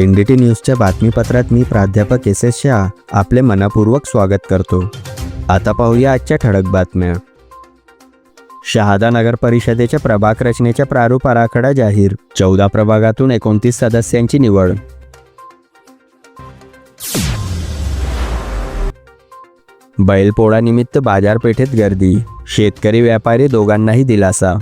N D T न्यूजच्या बातमीपत्रात मी प्राध्यापक S S Shah आपले मनापूर्वक स्वागत करतो. आता पाहूया आजच्या ठळक बातम्या. शहादा नगर परिषदेच्या प्रभाग रचनेच्या प्रारूप आराखडा जाहीर चौदा प्रभागातून एकोणतीस सदस्यांची निवड. बैलपोळानिमित्त बाजारपेठेत गर्दी शेतकरी व्यापारी दोघांनाही दिलासा.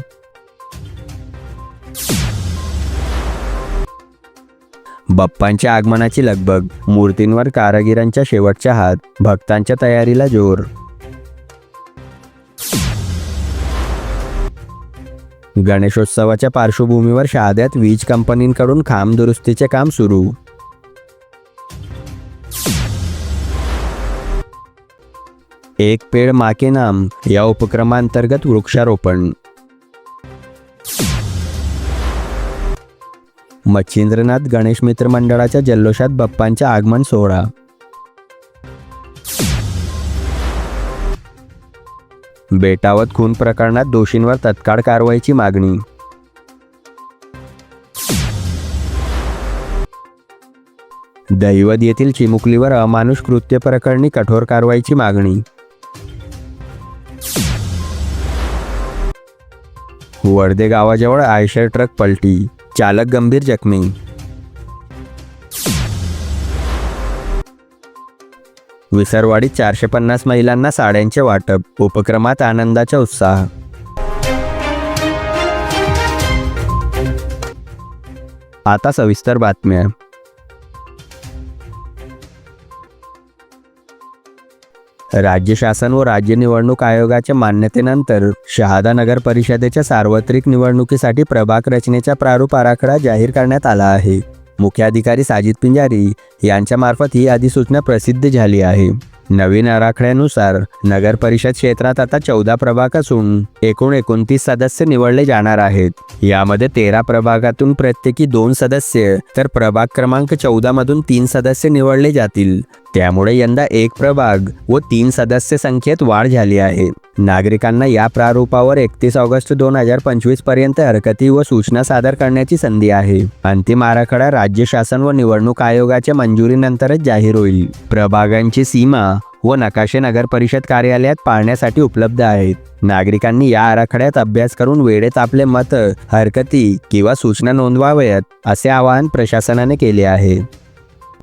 बाप्पांच्या आगमनाची लगबग मूर्तींवर कारागिरांच्या शेवटच्या हात भक्तांच्या तयारीला जोर. गणेशोत्सवाच्या पार्श्वभूमीवर शहाद्यात वीज कंपनींकडून खांब दुरुस्तीचे काम सुरू. एक पेड माके नाम या उपक्रमांतर्गत वृक्षारोपण. मच्छिंद्रनाथ गणेश मित्र मंडळाच्या जल्लोषात बाप्पांच्या आगमन सोहळा. बेटावत खून प्रकरणात दोषींवर तत्काळ कारवाईची मागणी. दैवत येथील चिमुकलीवर अमानुष कृत्य प्रकरणी कठोर कारवाईची मागणी. वर्धे गावाजवळ आयशर ट्रक पलटी. चालक गंभीर जखमी. विसरवाडीत चारशे पन्नास महिलांना साड्यांचे वाटप उपक्रमात आनंदाचा उत्साह. आता सविस्तर बातम्या. राज्य शासन व राज्य निवडणूक आयोगाच्या मान्यतेनंतर शहादा नगर परिषदेच्या सार्वत्रिक निवडणुकीसाठी प्रभाग रचनेचा प्रारूप आराखडा जाहीर करण्यात आला आहे. मुख्याधिकारी साजिद पिंजारी यांच्यामार्फत ही अधिसूचना प्रसिद्ध झाली आहे. नवीन आराखड्यानुसार नगर परिषद क्षेत्रात आता चौदा प्रभाग असून एकूण एकोणतीस सदस्य निवडले जाणार आहेत. यामध्ये तेरा प्रभागातून प्रत्येकी दोन सदस्य तर प्रभाग क्रमांक चौदा मधून तीन सदस्य निवडले जातील. त्यामुळे यंदा एक प्रभाग व तीन सदस्य संख्येत वाढ झाली आहे. नागरिकांना या प्रारूपावर एकतीस ऑगस्ट दोन हजार पंचवीसपर्यंत हरकती व सूचना सादर करण्याची संधी आहे. अंतिम आराखडा राज्य शासन व निवडणूक आयोगाच्या मंजुरीनंतरच जाहीर होईल. प्रभागांची सीमा व नकाशे नगर परिषद कार्यालयात पाळण्यासाठी उपलब्ध आहेत. नागरिकांनी या आराखड्यात अभ्यास करून वेळेत आपले मत हरकती किंवा सूचना नोंदवाव्यात असे आवाहन प्रशासनाने केले आहे.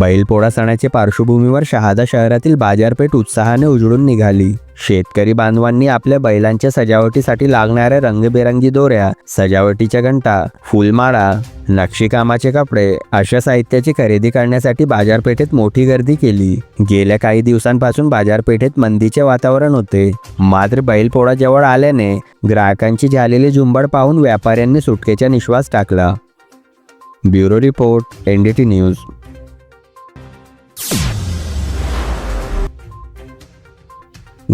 Bailpola सणाच्या पार्श्वभूमीवर शहादा शहरातील बाजारपेठ उत्साहाने उजळून निघाली. शेतकरी बांधवांनी आपल्या बैलांच्या सजावटीसाठी लागणाऱ्या रंगबेरंगी दोऱ्या सजावटीच्या घंटा फुलमाळा नक्षीकामाचे कपडे अशा साहित्याची खरेदी करण्यासाठी बाजारपेठेत मोठी गर्दी केली. गेल्या काही दिवसांपासून बाजारपेठेत मंदीचे वातावरण होते. मात्र बैलपोळा जवळ आल्याने ग्राहकांची झालेली झुंबड पाहून व्यापाऱ्यांनी सुटकेचा निश्वास टाकला. Bureau report NDT news.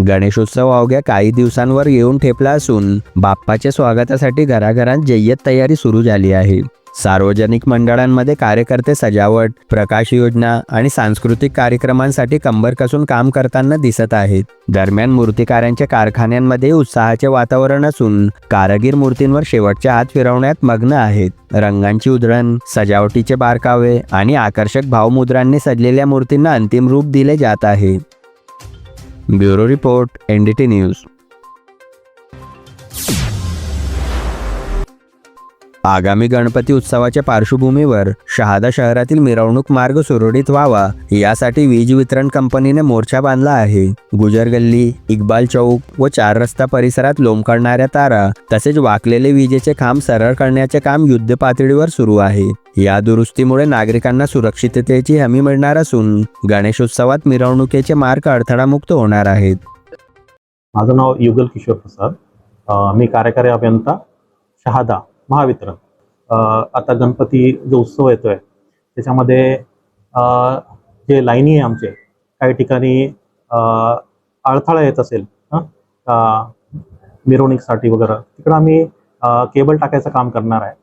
Ganeshotsav अवघ्या काही दिवसांवर येऊन ठेपला असून बाप्पाच्या स्वागतासाठी घराघरात जय्यत तयारी सुरू झाली आहे. सार्वजनिक मंडळांमध्ये कार्यकर्ते सजावट प्रकाश योजना आणि सांस्कृतिक कार्यक्रमांसाठी कंबर कसून काम करताना दिसत आहेत. दरम्यान मूर्तिकारांच्या कारखान्यांमध्ये उत्साहाचे वातावरण असून कारागीर मूर्तींवर शेवटच्या हात फिरवण्यात मग्न आहेत. रंगांची उधळण सजावटीचे बारकावे आणि आकर्षक भावमुद्रांनी सजलेल्या मूर्तींना अंतिम रूप दिले जात आहे. ब्युरो रिपोर्ट एन डी आगामी गणपती उत्सवाच्या पार्श्वभूमीवर शहादा शहरातील मिरवणूक मार्ग सुरळीत व्हावा यासाठी वीज वितरण कंपनीने मोर्चा बांधला आहे. गुजर गल्ली इक्बाल चौक व चार रस्ता परिसरात लोंबकळणाऱ्या तारा तसेच वाकलेले विजेचे खांब सरळ करण्याचे काम युद्ध पातळीवर सुरू आहे. या दुरुस्तीमुळे नागरिकांना सुरक्षिततेची हमी मिळणार असून गणेशोत्सवात मिरवणुकीचे मार्ग अडथळामुक्त होणार आहेत. माझं नाव युगल किशोर प्रसाद. मी कार्यकारी अभियंता शहादा. महावितरण. आता गणपती जो उत्सव येतोय त्याच्यामध्ये जे लाईनी आहे आमचे काही ठिकाणी अडथळा येत असेल हं, मिरवणुकीसाठी वगैरे तिकडं आम्ही केबल टाकायचं काम करणार आहे.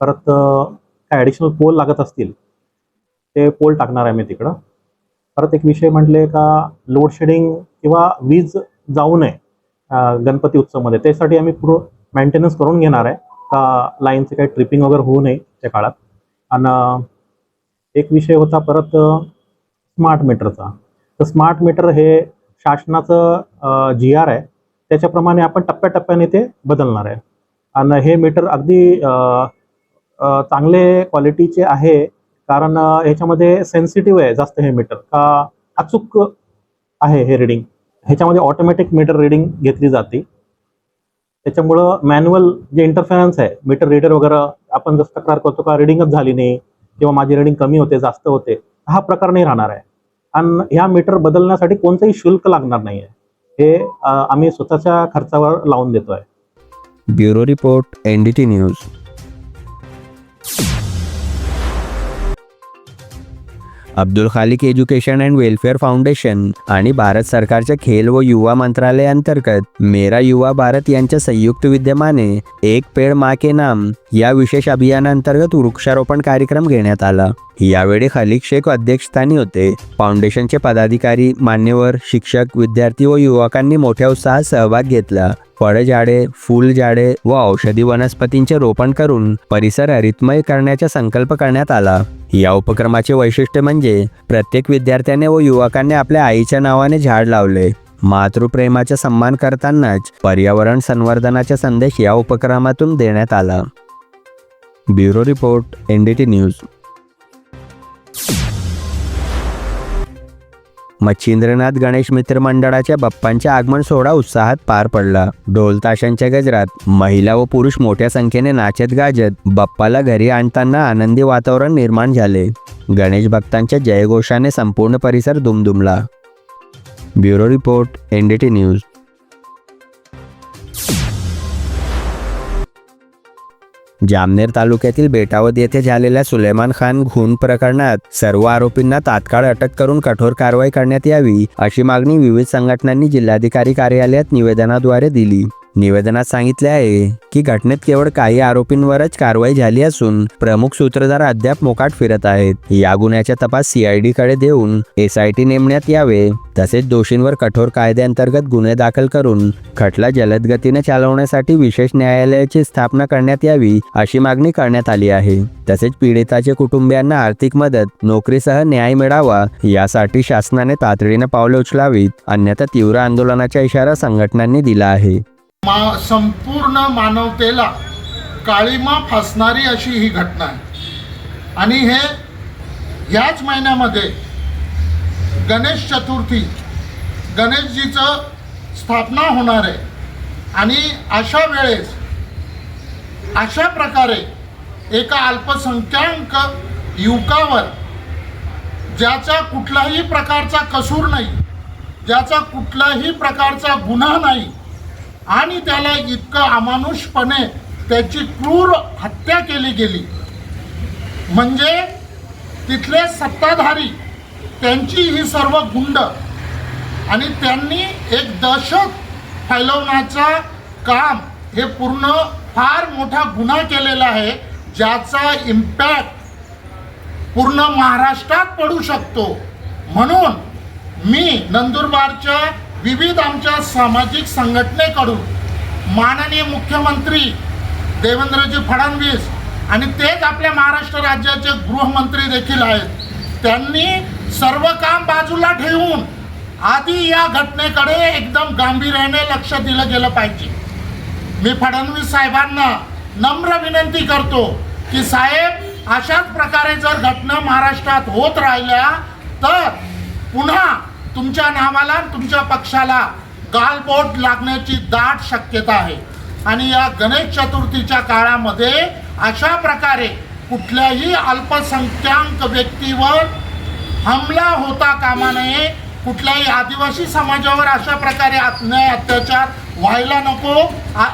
परत काय ॲडिशनल पोल लागत असतील ते पोल टाकणार आहे मी तिकडं. परत एक विषय म्हटले का लोडशेडिंग किंवा वीज जाऊ नये गणपती उत्सवमध्ये त्यासाठी आम्ही पूर्ण मेंटेनन्स करून घेणार आहे. का लाईनचे काही ट्रिपिंग वगैरे होऊ नये त्या काळात. आणि एक विषय होता परत स्मार्ट मीटरचा. तर स्मार्ट मीटर हे शासनाचं जी आर आहे. त्याच्याप्रमाणे आपण टप्प्याटप्प्याने ते बदलणार आहे. आणि हे मीटर अगदी चांगले क्वालिटीचे आहे. कारण ह्याच्यामध्ये सेन्सिटिव्ह आहे जास्त हे मीटर. का अचूक आहे हे रिडिंग ह्याच्यामध्ये ऑटोमॅटिक मीटर रिडिंग घेतली जाते. त्याच्यामुळं मॅन्युअल जे इंटरफेरन्स आहे मीटर रीडर वगैरे आपण जसं तक्रार करतो का रिडिंगच झाली नाही किंवा माझी रिडिंग कमी होते जास्त होते हा प्रकार नाही राहणार आहे. आणि ह्या मीटर बदलण्यासाठी कोणतंही शुल्क लागणार नाही आहे. हे आम्ही स्वतःच्या खर्चावर लावून देतोय. Bureau report NDT news. Abdul Khaliq education and welfare foundation आणि भारत सरकारच्या खेल व युवा मंत्रालयांतर्गत मेरा युवा भारत यांच्या संयुक्त विद्यमाने एक पेड मा के नाम या विशेष अभियानांतर्गत वृक्षारोपण कार्यक्रम घेण्यात आला. यावेळी खालिक शेख अध्यक्षस्थानी होते. फाउंडेशनचे पदाधिकारी मान्यवर शिक्षक विद्यार्थी व युवकांनी मोठ्या उत्साहात सहभाग घेतला. फळझाडे फुलझाडे व औषधी वनस्पतींचे रोपण करून परिसर हरितमय करण्याचा संकल्प करण्यात आला. या उपक्रमाचे वैशिष्ट्य म्हणजे प्रत्येक विद्यार्थ्याने व युवकांनी आपल्या आईच्या नावाने झाड लावले. मातृप्रेमाचा सन्मान करतानाच पर्यावरण संवर्धनाचा संदेश या उपक्रमातून देण्यात आला. Bureau report NDT news. Machhindranath Ganesh Mitra मंडळाच्या बाप्पांच्या आगमन सोहळा उत्साहात पार पडला. ढोल ताशांच्या गजरात महिला व पुरुष मोठ्या संख्येने नाचत गाजत बाप्पाला घरी आणताना आनंदी वातावरण निर्माण झाले. गणेश भक्तांच्या जयघोषाने संपूर्ण परिसर दुमदुमला. Bureau report NDT news. Jamner तालुक्यातील बेटावद येथे झालेल्या सुलेमान खान खून प्रकरणात सर्व आरोपींना तात्काळ अटक करून कठोर कारवाई करण्यात यावी अशी मागणी विविध संघटनांनी जिल्हाधिकारी कार्यालयात निवेदनाद्वारे दिली. निवेदनात सांगितले आहे की घटनेत केवळ काही आरोपींवरच कारवाई झाली असून प्रमुख सूत्रधार अद्याप मोकाट फिरत आहेत. या गुन्ह्याचा तपास सीआयडी कडे देऊन एसआयटी नेमण्यात यावे. तसेच दोषींवर कठोर कायद्याअंतर्गत गुन्हे दाखल करून खटला जलद गतीने चालवण्यासाठी विशेष न्यायालयाची स्थापना करण्यात यावी अशी मागणी करण्यात आली आहे. तसेच पीडिताचे कुटुंबियांना आर्थिक मदत नोकरीसह न्याय मिळावा यासाठी शासनाने तातडीने पावलं उचलावीत अन्यथा तीव्र आंदोलनाचा इशारा संघटनांनी दिला आहे. मा संपूर्ण मानवतेला काळीमा फासणारी अशी ही घटना आहे. आणि हे ह्याच महिन्यामध्ये गणेश चतुर्थी गणेशजीचं स्थापना होणार आहे. आणि अशा वेळेस अशा प्रकारे एका अल्पसंख्याक युवकावर ज्याचा कुठलाही प्रकारचा कसूर नाही ज्याचा कुठलाही प्रकारचा गुन्हा नाही आणि त्याला इतकं अमानुषपणे त्याची क्रूर हत्या केली गेली. म्हणजे तिथले सत्ताधारी त्यांची ही सर्व गुंड आणि त्यांनी एक दहशत फैलवण्याचं काम हे पूर्ण फार मोठा गुन्हा केलेला आहे ज्याचा इम्पॅक्ट पूर्ण महाराष्ट्रात पडू शकतो. म्हणून मी नंदुरबारच्या विविध आमच्या सामाजिक संघटनेकडून माननीय मुख्यमंत्री देवेंद्रजी फडणवीस आणि तेच आपल्या महाराष्ट्र राज्याचे गृहमंत्री देखील आहेत. त्यांनी सर्व काम बाजूला ठेवून आधी या घटनेकडे एकदम गांभीर्याने लक्ष दिलं गेलं पाहिजे. मी फडणवीस साहेबांना नम्र विनंती करतो की साहेब अशाच प्रकारे जर घटना महाराष्ट्रात होत राहिल्या तर पुन्हा तुमच्या नावाला तुमच्या पक्षाला गालबोट लागण्याची दाट शक्यता आहे. आणि या गणेश चतुर्थीच्या काळामध्ये अशा प्रकारे कुठल्याही अल्पसंख्याक व्यक्तीवर हमला होता कामा नये. कुठल्याही आदिवासी समाजावर अशा प्रकारे अन्याय अत्याचार व्हायला नको. आ-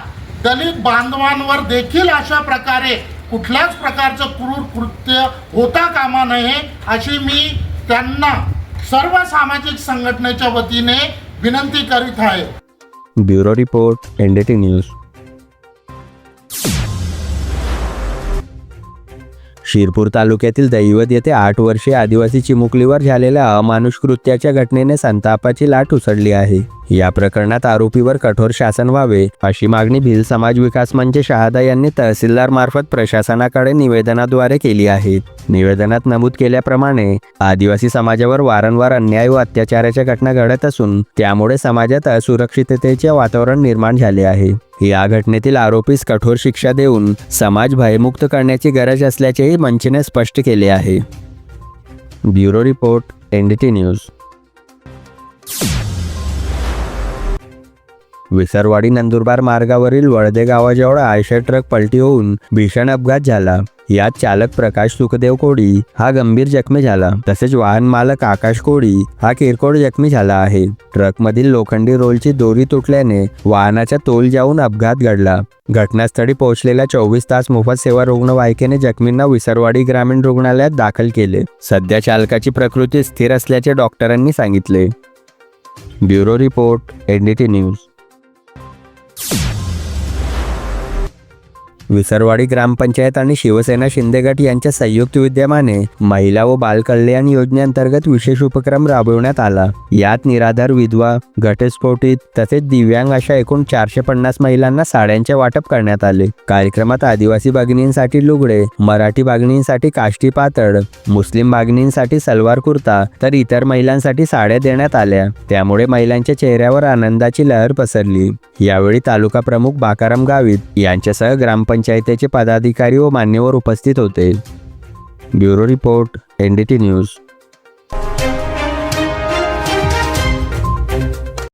दलित बांधवांवर देखील अशा प्रकारे कुठल्याच प्रकारचं क्रूर कृत्य होता कामा नये अशी मी त्यांना सर्व सामाजिक संघटनेच्या वतीने विनंती करीत आहे. Bureau report NDT news. Shirpur तालुक्यातील दैवत येथे आठ वर्षीय आदिवासी चिमुकलीवर झालेल्या अमानुष कृत्याच्या घटनेने संतापाची लाट उसळली आहे. या प्रकरणात आरोपीवर कठोर शासन व्हावे अशी मागणी भिल समाज विकास मंच शहादा यांनी तहसीलदार मार्फत प्रशासनाकडे निवेदनाद्वारे केली आहे. निवेदनात नमूद केल्याप्रमाणे आदिवासी समाजावर वारंवार अन्याय व अत्याचाराच्या घटना घडत असून त्यामुळे समाजात असुरक्षिततेचे वातावरण निर्माण झाले आहे. या घटनेतील आरोपीस कठोर शिक्षा देऊन समाज भयमुक्त करण्याची गरज असल्याचेही मंचने स्पष्ट केले आहे. Bureau report NDT news. Visarwadi Nandurbar मार्गावरील वळदे गावाजवळ आयशर ट्रक पलटी होऊन भीषण अपघात झाला. यात चालक प्रकाश सुखदेव कोडी हा गंभीर जखमी झाला. तसेच वाहन मालक आकाश कोडी हा किरकोळ जखमी झाला आहे. ट्रकमधील लोखंडी रोलची दोरी तुटल्याने वाहनाचा तोल जाऊन अपघात घडला. घटनास्थळी पोहोचलेल्या चोवीस तास मोफत सेवा रुग्णवाहिकेने जखमींना विसरवाडी ग्रामीण रुग्णालयात दाखल केले. सध्या चालकाची प्रकृती स्थिर असल्याचे डॉक्टरांनी सांगितले. Bureau report NDT news. Visarwadi gram panchayat आणि शिवसेना शिंदे गट यांच्या संयुक्त विद्यमाने महिला व बालकल्याण योजनेअंतर्गत विशेष उपक्रम राबवण्यात आला. यात निराधार विधवा घटस्फोटित तसेच दिव्यांग अशा एकूण चारशे पन्नास महिलांना साड्यांचे वाटप करण्यात आले. कार्यक्रमात आदिवासी भगिनींसाठी लुगडे मराठी भगिनींसाठी काष्टी पातळ मुस्लिम भगिनींसाठी सलवार कुर्ता तर इतर महिलांसाठी साड्या देण्यात आल्या. त्यामुळे महिलांच्या चेहऱ्यावर आनंदाची लहर पसरली. यावेळी तालुका प्रमुख बाकाराम गावित यांच्यासह पंचायतीचे पदाधिकारी व मान्यवर उपस्थित होते. Bureau report N D T news.